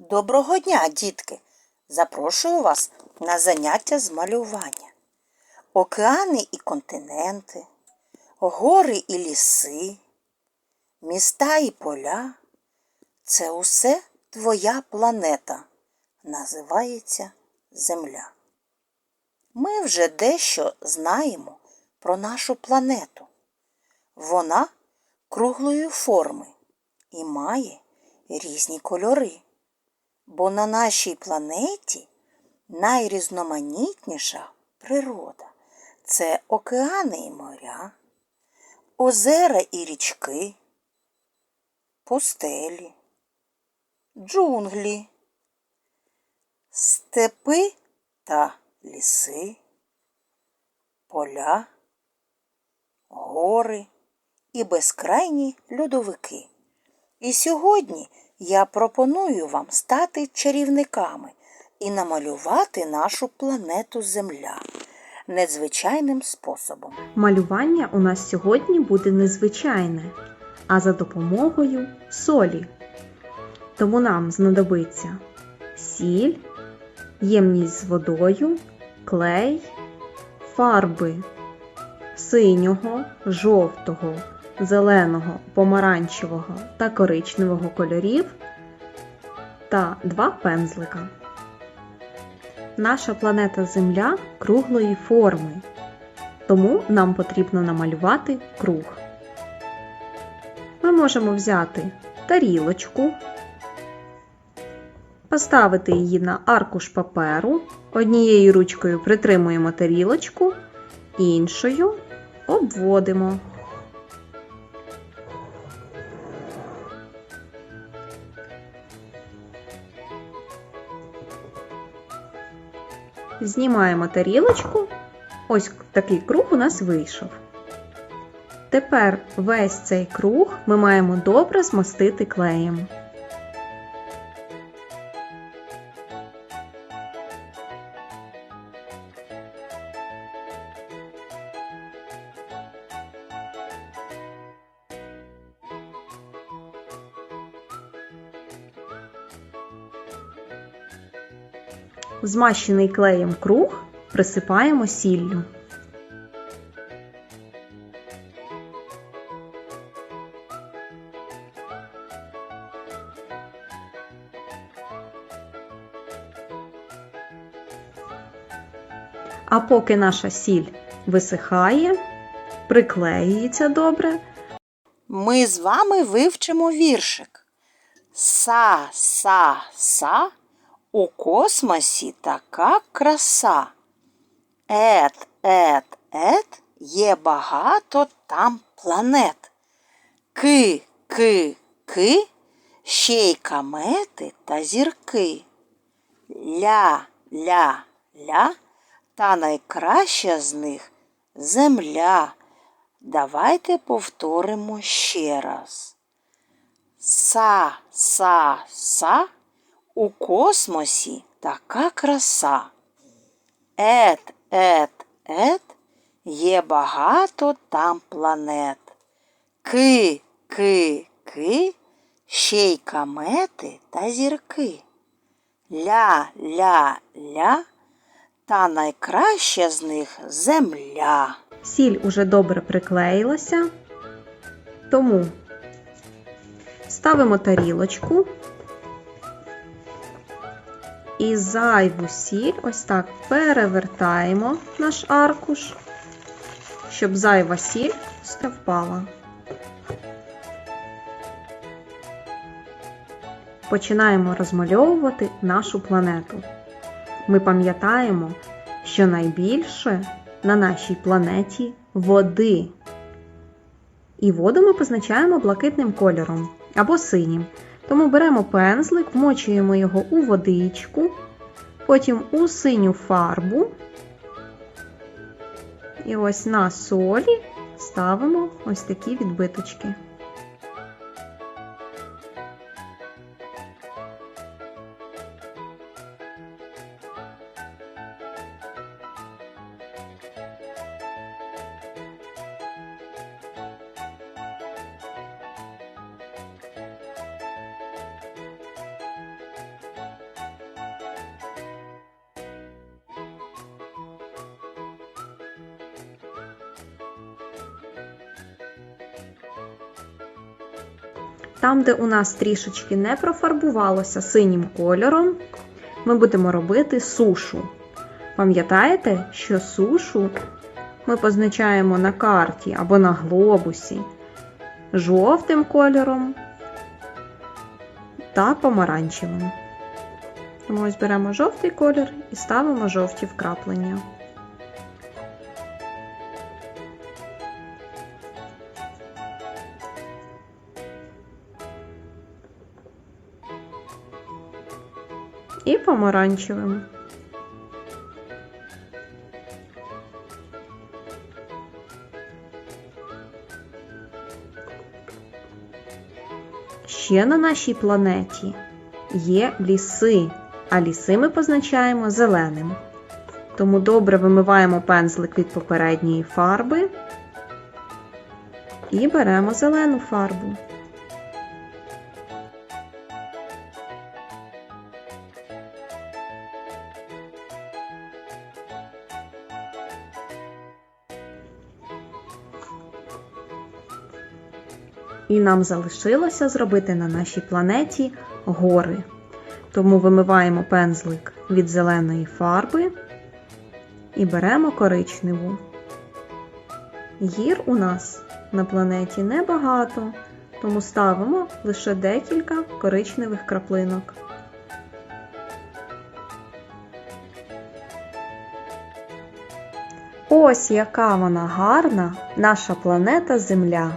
Доброго дня, дітки! Запрошую вас на заняття з малювання. Океани і континенти, гори і ліси, міста і поля це усе твоя планета, називається Земля. Ми вже дещо знаємо про нашу планету. Вона круглої форми і має різні кольори. Бо на нашій планеті найрізноманітніша природа це океани і моря, озера і річки, пустелі, джунглі, степи та ліси, поля, гори і безкрайні льодовики. І сьогодні я пропоную вам стати чарівниками і намалювати нашу планету Земля незвичайним способом. Малювання у нас сьогодні буде незвичайне, а за допомогою солі. Тому нам знадобиться сіль, ємність з водою, клей, фарби синього, жовтого, зеленого, помаранчевого та коричневого кольорів та два пензлика. Наша планета Земля круглої форми, тому нам потрібно намалювати круг. Ми можемо взяти тарілочку, поставити її на аркуш паперу, однією ручкою притримуємо тарілочку, іншою обводимо. Знімаємо тарілочку. Ось такий круг у нас вийшов. Тепер весь цей круг ми маємо добре змастити клеєм. Змащений клеєм круг присипаємо сіллю. А поки наша сіль висихає, приклеюється добре, Ми з вами вивчимо віршик. Са, са, са, у космосі така краса. Ет, ет, ет, є багато там планет. Ки, ки, ки, ще й камети та зірки. Ля, ля, ля, та найкраща з них земля. Давайте повторимо ще раз. Са, са, са, у космосі така краса. Ет, ет, ет, є багато там планет. Ки, ки, ки, ще й камети та зірки. Ля, ля, ля, та найкраща з них земля. Сіль уже добре приклеїлася, тому ставимо тарілочку і зайву сіль ось так перевертаємо наш аркуш, щоб зайва сіль впала. Починаємо розмальовувати нашу планету. Ми пам'ятаємо, що найбільше на нашій планеті води. І воду ми позначаємо блакитним кольором або синім. Тому беремо пензлик, вмочуємо його у водичку, потім у синю фарбу. І ось на солі ставимо ось такі відбиточки. Там, де у нас трішечки не профарбувалося синім кольором, ми будемо робити сушу. Пам'ятаєте, що сушу ми позначаємо на карті або на глобусі жовтим кольором та помаранчевим. Тому ось беремо жовтий колір і ставимо жовті вкраплення. І помаранчевим. Ще на нашій планеті є ліси, а ліси ми позначаємо зеленим. Тому добре вимиваємо пензлик від попередньої фарби і беремо зелену фарбу. І нам залишилося зробити на нашій планеті гори. Тому вимиваємо пензлик від зеленої фарби і беремо коричневу. Гір у нас на планеті небагато, тому ставимо лише декілька коричневих краплинок. Ось яка вона гарна, наша планета Земля.